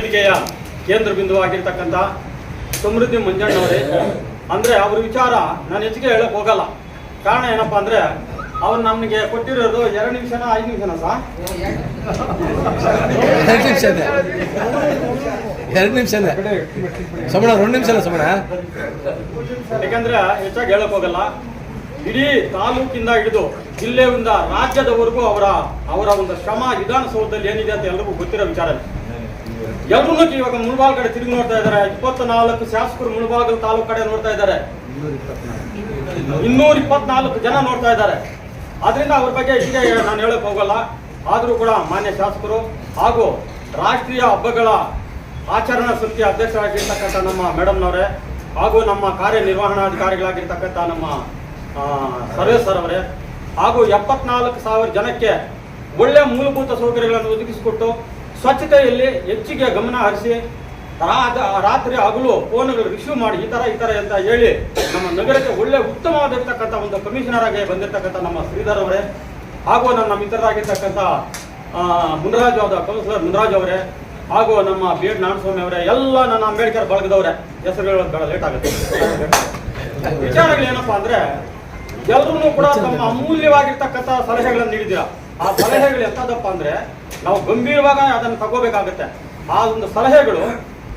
ವೇದಿಕೆಯ ಕೇಂದ್ರ ಬಿಂದುವಾಗಿರ್ತಕ್ಕಂಥ ಸಮೃದ್ಧಿ ಮಂಜಣ್ಣವರೇ. ಅಂದ್ರೆ ಅವ್ರ ವಿಚಾರ ನಾನು ಹೆಚ್ಚಿಗೆ ಹೇಳಕ್ ಹೋಗಲ್ಲ. ಕಾರಣ ಏನಪ್ಪಾ ಅಂದ್ರೆ ಅವ್ರು ನಮಗೆ ಕೊಟ್ಟಿರೋದು ಎರಡು ನಿಮಿಷನ ಐದು ನಿಮಿಷನ ಸಾ? ಎರಡು ನಿಮಿಷ ಎರಡು ನಿಮಿಷ ಸಮಣ ಸಮಣ? ಯಾಕಂದ್ರೆ ಹೆಚ್ಚಾಗಿ ಹೇಳಕ್ ಹೋಗಲ್ಲ. ಇಡೀ ತಾಲೂಕಿಂದ ಹಿಡಿದು ಜಿಲ್ಲೆಯಿಂದ ರಾಜ್ಯದವರೆಗೂ ಅವರ ಅವರ ಒಂದು ಶ್ರಮ ವಿಧಾನಸೌಧದಲ್ಲಿ ಏನಿದೆ ಅಂತ ಎಲ್ರಿಗೂ ಗೊತ್ತಿರೋ ವಿಚಾರ ಎಲ್ರೂ ಇವಾಗ ಮುಳಬಾಲ್ ಕಡೆ ತಿರುಗಿ ನೋಡ್ತಾ ಇದ್ದಾರೆ. ಇಪ್ಪತ್ನಾಲ್ಕು ಶಾಸಕರು ಮುಳಬಾಗಲ್ ತಾಲೂಕು ಕಡೆ ನೋಡ್ತಾ ಇದ್ದಾರೆ. ಇನ್ನೂರ ಇಪ್ಪತ್ನಾಲ್ಕು ಜನ ನೋಡ್ತಾ ಇದ್ದಾರೆ. ಆದ್ರಿಂದ ಅವ್ರ ಬಗ್ಗೆ ಈಗ ನಾನು ಹೇಳಕ್ ಹೋಗಲ್ಲ. ಆದ್ರೂ ಕೂಡ ಮಾನ್ಯ ಶಾಸಕರು ಹಾಗೂ ರಾಷ್ಟ್ರೀಯ ಹಬ್ಬಗಳ ಆಚರಣಾ ಸಮಿತಿ ಅಧ್ಯಕ್ಷರಾಗಿರ್ತಕ್ಕಂಥ ನಮ್ಮ ಮೇಡಮ್ನವರೇ ಹಾಗೂ ನಮ್ಮ ಕಾರ್ಯನಿರ್ವಹಣಾಧಿಕಾರಿಗಳಾಗಿರ್ತಕ್ಕಂಥ ನಮ್ಮ ಸರ್ವೇ ಸರ್ ಅವರೇ ಹಾಗೂ ಎಪ್ಪತ್ನಾಲ್ಕು ಸಾವಿರ ಜನಕ್ಕೆ ಒಳ್ಳೆ ಮೂಲಭೂತ ಸೌಕರ್ಯಗಳನ್ನು ಒದಗಿಸಿಕೊಟ್ಟು ಸ್ವಚ್ಛತೆಯಲ್ಲಿ ಹೆಚ್ಚಿಗೆ ಗಮನ ಹರಿಸಿ ರಾತ್ರಿ ಹಗಲು ಫೋನ್ಗಳು ರಿಸೀವ್ ಮಾಡಿ, ಈ ಥರ ಈ ಥರ ಅಂತ ಹೇಳಿ ನಮ್ಮ ನಗರಕ್ಕೆ ಒಳ್ಳೆ ಉತ್ತಮವಾಗಿರ್ತಕ್ಕಂಥ ಒಂದು ಕಮಿಷನರ್ ಆಗಿ ಬಂದಿರತಕ್ಕಂಥ ನಮ್ಮ ಶ್ರೀಧರ್ ಅವರೇ, ಹಾಗೂ ನನ್ನ ಮಿತ್ರರಾಗಿರ್ತಕ್ಕಂಥ ಮುನ್ರಾಜ್ ಅವರ ಕೌನ್ಸಿಲರ್ ಮುನರಾಜ್ ಅವರೇ, ಹಾಗೂ ನಮ್ಮ ಬಿ ಎಡ್ ನಾರಾಯಣಸ್ವಾಮಿ ಅವರೇ, ಎಲ್ಲ ನನ್ನ ಅಂಬೇಡ್ಕರ್ ಬಳಗದವರೇ ಹೆಸರು ಹೇಳೋದು ಲೇಟ್ ಆಗುತ್ತೆ. ವಿಚಾರಗಳೇನಪ್ಪ ಅಂದ್ರೆ ಎಲ್ಲರೂ ಕೂಡ ತಮ್ಮ ಅಮೂಲ್ಯವಾಗಿರ್ತಕ್ಕಂಥ ಸಲಹೆಗಳನ್ನು ನೀಡಿದ್ದೀರಾ? ಆ ಸಲಹೆಗಳು ಎಂತದಪ್ಪ ಅಂದ್ರೆ ನಾವು ಗಂಭೀರವಾಗಿ ಅದನ್ನು ತಗೋಬೇಕಾಗುತ್ತೆ. ಆ ಒಂದು ಸಲಹೆಗಳು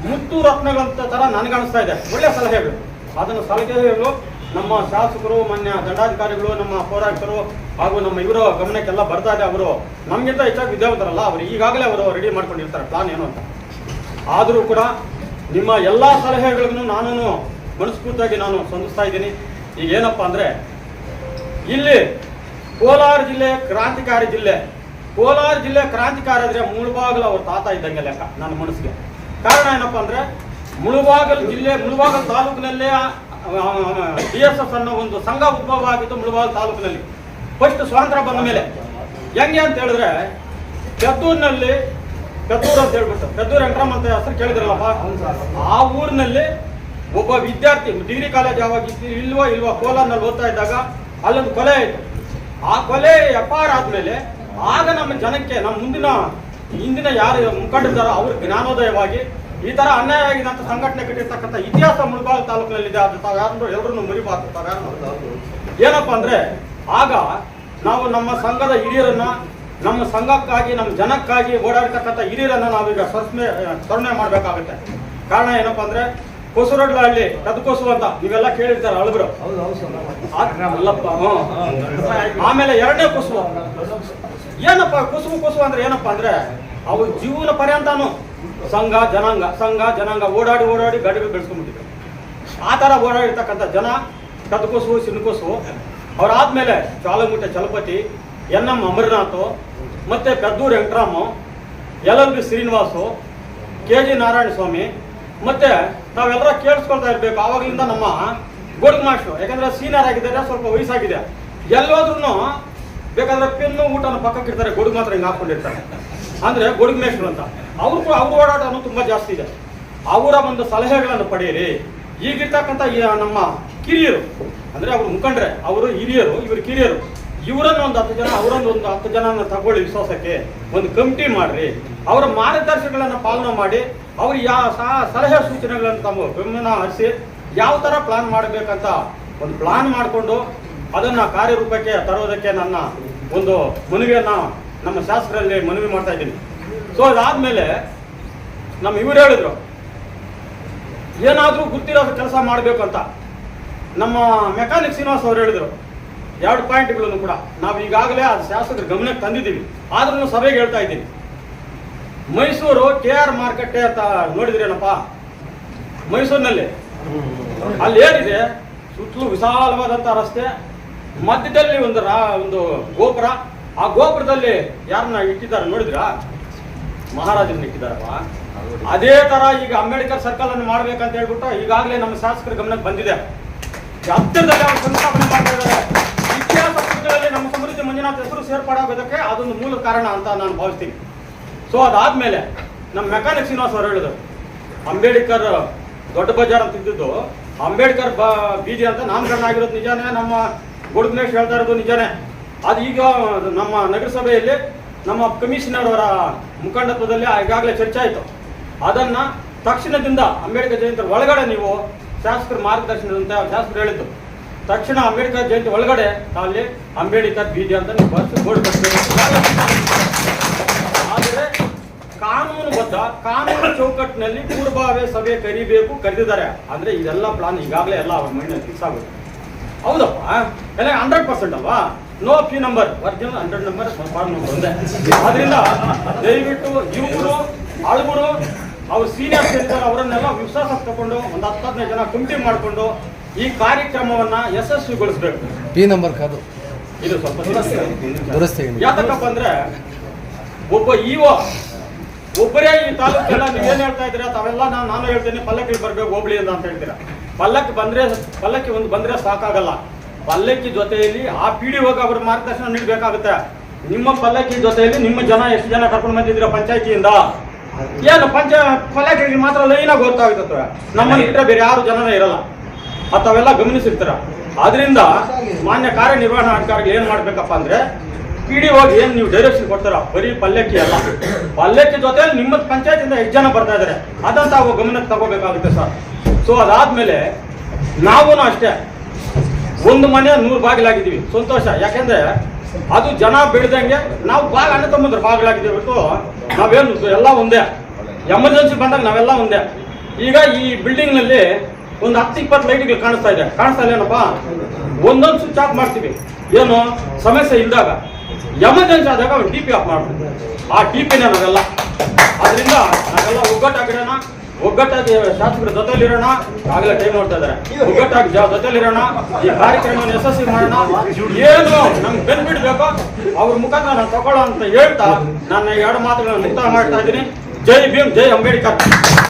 ಮುತ್ತು ರತ್ನಗಳಂತ ತರ ನನಗನ್ನಿಸ್ತಾ ಇದೆ. ಒಳ್ಳೆ ಸಲಹೆಗಳು. ಅದನ್ನು ಸಲಹೆಗಳು ನಮ್ಮ ಶಾಸಕರು, ಮಾನ್ಯ ದಂಡಾಧಿಕಾರಿಗಳು, ನಮ್ಮ ಹೋರಾಟರು ಹಾಗೂ ನಮ್ಮ ಇವರ ಗಮನಕ್ಕೆಲ್ಲ ಬರ್ತಾ ಇದೆ ಅವರು ನಮಗಿಂತ ಹೆಚ್ಚಾಗಿ ವಿದ್ಯಾವಂತರಲ್ಲ. ಅವರು ಈಗಾಗಲೇ ಅವರು ರೆಡಿ ಮಾಡ್ಕೊಂಡಿರ್ತಾರೆ. ಪ್ಲಾನ್ ಏನು ಅಂತ. ಆದರೂ ಕೂಡ ನಿಮ್ಮ ಎಲ್ಲ ಸಲಹೆಗಳನ್ನು ನಾನು ಮನಸ್ಫೂರ್ತಿಯಾಗಿ ನಾನು ಸ್ಪಂದಿಸ್ತಾ ಇದ್ದೀನಿ. ಈಗ ಏನಪ್ಪ ಅಂದ್ರೆ ಇಲ್ಲಿ ಕೋಲಾರ ಜಿಲ್ಲೆ, ಕ್ರಾಂತಿಕಾರಿ ಜಿಲ್ಲೆ ಕೋಲಾರ ಜಿಲ್ಲೆ ಕ್ರಾಂತಿಕಾರಿ ಆದ್ರೆ ಮುಳುಬಾಗಲ ಅವ್ರ ತಾತ ಇದ್ದಂಗೆ ಲೆಕ್ಕ, ನನ್ನ ಮನಸ್ಸಿಗೆ. ಕಾರಣ ಏನಪ್ಪ ಅಂದ್ರೆ, ಮುಳುಬಾಗಲ್ ಜಿಲ್ಲೆ, ಮುಳುಬಾಗಲ್ ತಾಲೂಕಿನಲ್ಲೇ ಡಿ ಎಸ್ ಎಸ್ ಅನ್ನೋ ಒಂದು ಸಂಘ ಉದ್ಭವ ಆಗಿತ್ತು ಮುಳುಬಾಗಲ್ ತಾಲೂಕಿನಲ್ಲಿ. ಫಸ್ಟ್ ಸ್ವಾತಂತ್ರ್ಯ ಬಂದ ಮೇಲೆ. ಹೆಂಗೆ ಅಂತ ಹೇಳಿದ್ರೆ, ಪೆದ್ದೂರಿನಲ್ಲಿ, ಪೆದ್ದೂರು ಅಂತ ಹೇಳ್ಬಿಟ್ಟು, ಪೆದ್ದೂರು ವೆಂಕಟರಾಮ್ ಅಂತ ಹೆಸರು ಕೇಳಿದ್ರಲ್ಲಪ್ಪ? ಆ ಊರಿನಲ್ಲಿ ಒಬ್ಬ ವಿದ್ಯಾರ್ಥಿ, ಡಿಗ್ರಿ ಕಾಲೇಜ್ ಯಾವಾಗ ಇಲ್ವೋ ಇಲ್ವಾ, ಕೋಲಾರ್ನಲ್ಲಿ ಓದ್ತಾ ಇದ್ದಾಗ ಅಲ್ಲೊಂದು ಕೊಲೆ ಆಯಿತು. ಆ ಕೊಲೆ ಎಫ್ ಆರ್ ಆದ್ಮೇಲೆ ಆಗ ನಮ್ಮ ಜನಕ್ಕೆ ನಮ್ಮ ಮುಂದಿನ ಹಿಂದಿನ ಯಾರು ಮುಖಂಡರಿದ್ದಾರೋ ಅವ್ರ ಜ್ಞಾನೋದಯವಾಗಿ ಈ ತರ ಅನ್ಯಾಯ ಆಗಿದಂತ ಸಂಘಟನೆ ಕಟ್ಟಿರ್ತಕ್ಕಂಥ ಇತಿಹಾಸ ಮುಳಬಾಳ ತಾಲೂಕಿನಲ್ಲಿದೆ. ಅದು ತಾವ್ಯಾರು ಎಲ್ಲರೂ ಮರಿಬಾರ್ದು ತಾವ್ಯಾರು ಏನಪ್ಪ ಅಂದ್ರೆ ಆಗ ನಾವು ನಮ್ಮ ಸಂಘದ ಹಿರಿಯರನ್ನ ನಮ್ಮ ಸಂಘಕ್ಕಾಗಿ ನಮ್ಮ ಜನಕ್ಕಾಗಿ ಓಡಾಡ್ತಕ್ಕಂಥ ಹಿರಿಯರನ್ನ ನಾವೀಗ ಸಸ್ಮೆ ಸ್ಮರಣೆ ಮಾಡಬೇಕಾಗುತ್ತೆ. ಕಾರಣ ಏನಪ್ಪ ಅಂದ್ರೆ ಕೊಸುರಡ್ಲ ಹಳ್ಳಿ ಕದ್ಕೋಸು ಅಂತ ನೀವೆಲ್ಲ ಕೇಳಿರ್ತಾರೆ ಅಳಬ್ರು ಅಲ್ಲಪ್ಪ. ಆಮೇಲೆ ಎರಡನೇ ಕುಸುವ ಏನಪ್ಪ ಕುಸುಮು ಕುಸುಮ ಅಂದ್ರೆ ಏನಪ್ಪ ಅಂದ್ರೆ ಅವು ಜೀವನ ಪರ್ಯಂತಾನು ಸಂಘ, ಜನಾಂಗ ಸಂಘ, ಜನಾಂಗ ಓಡಾಡಿ ಓಡಾಡಿ ಗಡಿಗೆ ಬೆಳೆಸ್ಕೊಂಡ್ಬಿಟ್ಟಿದ್ರು ಆ ಥರ ಓಡಾಡಿರ್ತಕ್ಕಂಥ ಜನ ಕದ್ಕೋಸು ಸಿನ್ಕೋಸು ಅವರಾದ್ಮೇಲೆ ಚಾಲಗುಂಟೆ ಚಲಪತಿ ಎನ್ ಎಂ ಅಮರನಾಥ್, ಮತ್ತೆ Peddur Venkataramu, L L B Srinivasu, K G Narayana Swamy ಮತ್ತೆ ನಾವೆಲ್ಲರ ಕೇಳಿಸ್ಕೊಳ್ತಾ ಇರ್ಬೇಕು. ಆವಾಗಲಿಂದ ನಮ್ಮ ಗೋಡ್ಗ್ ಮಾಸ್ಟರ್ ಯಾಕಂದ್ರೆ ಸೀನಿಯರ್ ಆಗಿದ್ದಾರೆ, ಸ್ವಲ್ಪ ವಯಸ್ಸಾಗಿದೆ. ಎಲ್ಲೋದ್ರೂ ಬೇಕಾದ್ರೆ ಪೆನ್ನು ಊಟನ ಪಕ್ಕಕ್ಕೆ ಇಡ್ತಾರೆ, ಗೊಡುಗು ಮಾತ್ರ ಹಿಂಗೆ ಹಾಕೊಂಡಿರ್ತಾರೆ. ಅಂದ್ರೆ ಗೊಡುಗು ಮೇಷ್ಟ್ರು ಅಂತ. ಅವ್ರು ಕೂಡ ಅವ್ರ ಓಡಾಟನೂ ತುಂಬಾ ಜಾಸ್ತಿ ಇದೆ. ಅವರ ಒಂದು ಸಲಹೆಗಳನ್ನು ಪಡೆಯಿರಿ. ಈಗಿರ್ತಕ್ಕಂಥ ಈ ನಮ್ಮ ಕಿರಿಯರು, ಅಂದ್ರೆ ಅವ್ರು ಮುಖಂಡ್ರೆ, ಅವರು ಹಿರಿಯರು, ಇವರು ಕಿರಿಯರು, ಇವರನ್ನ ಒಂದು ಹತ್ತು ಜನ, ಅವರನ್ನು ಒಂದು ಹತ್ತು ಜನ ತಗೊಳ್ಳಿ ವಿಶ್ವಾಸಕ್ಕೆ. ಒಂದು ಕಮಿಟಿ ಮಾಡ್ರಿ. ಅವರ ಮಾರ್ಗದರ್ಶನಗಳನ್ನ ಪಾಲನೆ ಮಾಡಿ, ಅವ್ರು ಯಾವ ಸಲಹೆ ಸೂಚನೆಗಳನ್ನು ತಮ್ಮ ಗಮನ ಹರಿಸಿ, ಯಾವ ತರ ಪ್ಲಾನ್ ಮಾಡಬೇಕಂತ ಒಂದು ಪ್ಲಾನ್ ಮಾಡಿಕೊಂಡು ಅದನ್ನ ಕಾರ್ಯರೂಪಕ್ಕೆ ತರೋದಕ್ಕೆ ನನ್ನ ಒಂದು ಮನವಿಯನ್ನ ನಮ್ಮ ಶಾಸಕರಲ್ಲಿ ಮನವಿ ಮಾಡ್ತಾ ಇದ್ದೀನಿ. ಸೊ ಅದಾದ್ಮೇಲೆ ನಮ್ಮ ಇವ್ರು ಹೇಳಿದ್ರು, ಏನಾದರೂ ಗೊತ್ತಿರೋ ಕೆಲಸ ಮಾಡಬೇಕು ಅಂತ ನಮ್ಮ ಮೆಕ್ಯಾನಿಕ್ ಶ್ರೀನಿವಾಸ್ ಅವರು ಹೇಳಿದ್ರು, ಎರಡು ಪಾಯಿಂಟ್ಗಳನ್ನು ಕೂಡ. ನಾವು ಈಗಾಗಲೇ ಅದು ಶಾಸಕರ ಗಮನಕ್ಕೆ ತಂದಿದ್ದೀವಿ. ಆದ್ರೂ ಸಭೆಗೆ ಹೇಳ್ತಾ ಇದ್ದೀನಿ. ಮೈಸೂರು ಕೆ ಆರ್ ಮಾರ್ಕೆಟ್ ಅಂತ ನೋಡಿದ್ರೇನಪ್ಪ ಮೈಸೂರಿನಲ್ಲಿ. ಅಲ್ಲಿ ಏನಿದೆ? ಸುತ್ತಲೂ ವಿಶಾಲವಾದಂಥ ರಸ್ತೆ ಮಧ್ಯದಲ್ಲಿ ಒಂದು ರಾ, ಒಂದು ಗೋಪುರ. ಆ ಗೋಪುರದಲ್ಲಿ ಯಾರನ್ನ ಇಟ್ಟಿದ್ದಾರೆ ನೋಡಿದ್ರಾ? ಮಹಾರಾಜರನ್ನ ಇಟ್ಟಿದ್ದಾರಪ್ಪ. ಅದೇ ತರ ಈಗ ಅಂಬೇಡ್ಕರ್ ಸರ್ಕಲ್ ಅನ್ನು ಮಾಡ್ಬೇಕಂತ ಹೇಳ್ಬಿಟ್ಟು ಈಗಾಗಲೇ ನಮ್ಮ ಶಾಸಕರ ಗಮನಕ್ಕೆ ಬಂದಿದೆ. ಹತ್ತಿರದಲ್ಲಿ ಅವರು ಸಂಸ್ಥಾಪನೆ ಮಾಡ್ತಾ ಇದ್ದಾರೆ. ಇತಿಹಾಸ ಪುಸ್ತಕದಲ್ಲಿ ನಮ್ಮ ಸಮೃದ್ಧಿ ಮಂಜುನಾಥ್ ಹೆಸರು ಸೇರ್ಪಡಾಗೋದಕ್ಕೆ ಅದೊಂದು ಮೂಲ ಕಾರಣ ಅಂತ ನಾನು ಭಾವಿಸ್ತೀನಿ. ಸೊ ಅದಾದ್ಮೇಲೆ ನಮ್ಮ ಮೆಕಾನಿಕ್ ಶ್ರೀನಿವಾಸ್ ಅವರು ಹೇಳಿದ್ರು. ಅಂಬೇಡ್ಕರ್ ದೊಡ್ಡ ಬಜಾರ್ ಅಂತ ಇದ್ದಿದ್ದು, ಅಂಬೇಡ್ಕರ್ ಬ, ಬೀದಿ ಅಂತ ನಾಮಕರಣ ಆಗಿರೋದು ನಿಜಾನೇ ನಮ್ಮ ಗುಡುಗ್ನೇಶ್ ಹೇಳ್ತಾ ಇರೋದು ನಿಜಾನೇ. ಅದು ಈಗ ನಮ್ಮ ನಗರಸಭೆಯಲ್ಲಿ ನಮ್ಮ ಕಮಿಷನರ್ ಅವರ ಮುಖಂಡತ್ವದಲ್ಲಿ ಈಗಾಗಲೇ ಚರ್ಚೆ ಆಯಿತು. ಅದನ್ನು ತಕ್ಷಣದಿಂದ ಅಂಬೇಡ್ಕರ್ ಜಯಂತಿ ಒಳಗಡೆ ನೀವು ಶಾಸಕರ ಮಾರ್ಗದರ್ಶನದಂತ ಶಾಸಕರು ಹೇಳಿದ್ದು. ತಕ್ಷಣ ಅಂಬೇಡ್ಕರ್ ಜಯಂತಿ ಒಳಗಡೆ ಅಲ್ಲಿ ಅಂಬೇಡ್ಕರ್ ಬೀದಿ ಅಂತ ನೀವು ಬಸ್ ಬೋರ್ಡ್ ಆದರೆ ಕಾನೂನುಬದ್ಧ ಕಾನೂನು ಚೌಕಟ್ಟಿನಲ್ಲಿ ಪೂರ್ವಭಾವಿ ಸಭೆ ಕರಿಬೇಕು ಕರೆದಿದ್ದಾರೆ. ಅಂದರೆ ಇದೆಲ್ಲ ಪ್ಲಾನ್ ಈಗಾಗಲೇ ಎಲ್ಲ ಅವ್ರ ಮೈಂಡಲ್ಲಿ ಫಿಕ್ಸ್ ಆಗುತ್ತೆ ಹೌದಪ್ಪ. ಎಲ್ಲ ಹಂಡ್ರೆಡ್ ಪರ್ಸೆಂಟ್ ಅಲ್ವಾ? No few number original hundred number form number ಒಂದೇ. ಅದರಿಂದ ದಯವಿಟ್ಟು ಇವರು ಅಳುಗರು ಅವ್ರು ಸೀನಿಯರ್ಸ್ ಇರ್ತಾರೆ ಅವರನ್ನೆಲ್ಲ ವಿಶ್ವಾಸ ತಗೊಂಡು ಒಂದು ಹತ್ತು ಹದಿನೈದು ಜನ ಕಮಿಟಿ ಮಾಡಿಕೊಂಡು ಈ ಕಾರ್ಯಕ್ರಮವನ್ನ ಯಶಸ್ವಿಗೊಳಿಸಬೇಕು. ಪಿ ನಂಬರ್ ಕಾದು. ಇದು ಸ್ವಲ್ಪ ದುರಸ್ತಿ. ಯಾತಕ್ಕಪ್ಪ ಅಂದ್ರೆ ಒಬ್ಬ ಇಒ ಒಬ್ಬರೇ ಈ ತಾಲೂಕೆಲ್ಲ ನೀವೇನ್ ಹೇಳ್ತಾ ಇದ್ದೀರಾ ತಾವೆಲ್ಲ ನಾನು ನಾನು ಹೇಳ್ತೇನೆ ಪಲ್ಲಕ್ಕಿ ಬರ್ಬೇಕು ಹೋಬಳಿ ಅಂತ ಅಂತ ಹೇಳ್ತೀರಾ? ಪಲ್ಲಕ್ಕಿ ಬಂದ್ರೆ ಪಲ್ಲಕ್ಕಿ ಒಂದು ಬಂದ್ರೆ ಸಾಕಾಗಲ್ಲ. ಪಲ್ಲಕ್ಕಿ ಜೊತೆಯಲ್ಲಿ ಆ ಪಿ ಹೋಗಿ ಅವ್ರ ಮಾರ್ಗದರ್ಶನ ನೀಡಬೇಕಾಗುತ್ತೆ. ನಿಮ್ಮ ಪಲ್ಲಕ್ಕಿ ಜೊತೆಯಲ್ಲಿ ನಿಮ್ಮ ಜನ ಎಷ್ಟು ಜನ ಕರ್ಕೊಂಡು ಬಂದಿದ್ದೀರಾ ಪಂಚಾಯತಿಯಿಂದ? ಏನು ಪಂಚ ಪಲ್ಲಕ್ಕಿ ಮಾತ್ರ ಲೈನಾಗಿ ಗೊತ್ತಾಗುತ್ತೆ ನಮ್ಮಲ್ಲಿ ಇಟ್ಟರೆ ಬೇರೆ ಯಾರು ಜನನೇ ಇರಲ್ಲ. ಅಥವೆಲ್ಲ ಅವೆಲ್ಲ ಅದರಿಂದ ಮಾನ್ಯ ಕಾರ್ಯನಿರ್ವಹಣಾಧಿಕಾರಿಗಳು ಏನು ಮಾಡಬೇಕಪ್ಪ ಅಂದರೆ ಪಿ ಡಿ ಹೋಗಿ ಏನು ನೀವು ಡೈರೆಕ್ಷನ್ ಕೊಡ್ತಾರ? ಬರೀ ಪಲ್ಲಕ್ಕಿ ಅಲ್ಲ. ಪಲ್ಲಕ್ಕಿ ಜೊತೆಯಲ್ಲಿ ನಿಮ್ಮ ಪಂಚಾಯತಿಂದ ಎಷ್ಟು ಜನ ಬರ್ತಾ ಇದ್ದಾರೆ? ಅದಂತ ಗಮನಕ್ಕೆ ತಗೋಬೇಕಾಗುತ್ತೆ ಸರ್. ಸೊ ಅದಾದ್ಮೇಲೆ ನಾವೂ ಅಷ್ಟೇ. ಒಂದು ಮನೆ ನೂರು ಬಾಗಿಲಾಗಿದ್ದೀವಿ. ಸಂತೋಷ. ಯಾಕೆಂದ್ರೆ ಅದು ಜನ ಬೆಳೆದಂಗೆ ನಾವು ಬಾಗ ಅಣ್ಣ ತಮ್ಮಂದ್ರೆ ಬಾಗಿಲಾಗಿದ್ದೀವಿ ಬಿಟ್ಟು ನಾವೇನು ಎಲ್ಲ ಒಂದೇ. ಎಮರ್ಜೆನ್ಸಿ ಬಂದಾಗ ನಾವೆಲ್ಲ ಒಂದೇ. ಈಗ ಈ ಬಿಲ್ಡಿಂಗ್ನಲ್ಲಿ ಒಂದು ಹತ್ತು ಇಪ್ಪತ್ತು ಲೈಟ್ಗಳು ಕಾಣಿಸ್ತಾ ಇದೆ. ಕಾಣಿಸ್ತಾ ಇಲ್ಲ ಏನಪ್ಪ? ಒಂದೊಂದು ಸ್ವಿಚ್ ಆಫ್ ಮಾಡ್ತೀವಿ. ಏನು? ಸಮಸ್ಯೆ ಇದ್ದಾಗ ಎಮರ್ಜೆನ್ಸಿ ಆದಾಗ ಟಿ ಪಿ ಆಫ್ ಮಾಡ್ತೀವಿ ಆ ಟಿ ಪಿನ ನಾವೆಲ್ಲ. ಅದರಿಂದ ನಾವೆಲ್ಲ ಒಗ್ಗಟ್ಟಾಗಿರೋಣ ಒಗ್ಗಟ್ಟಾಗಿ ಶಾಸಕರ ಜೊತೆಯಲ್ಲಿರೋಣ. ಆಗಲೇ ಟೈಮ್ ನೋಡ್ತಾ ಇದ್ದಾರೆ. ಒಗ್ಗಟ್ಟಾಗಿ ಜೊತೆಯಲ್ಲಿರೋಣ. ಈ ಕಾರ್ಯಕ್ರಮವನ್ನು ಯಶಸ್ವಿ ಮಾಡೋಣ. ಏನು ನಮ್ಗೆ ಬೆನಿಫಿಟ್ ಬೇಕೋ ಅವ್ರ ಮುಖಾಂತರ ನಾನು ತಗೊಳ್ಳೋ ಅಂತ ಹೇಳ್ತಾ, ನನ್ನ ಎರಡು ಮಾತುಗಳನ್ನು ಮುಕ್ತಾಯ ಮಾಡ್ತಾ ಇದ್ದೀನಿ. ಜೈ ಭೀಮ್, ಜೈ ಅಂಬೇಡ್ಕರ್.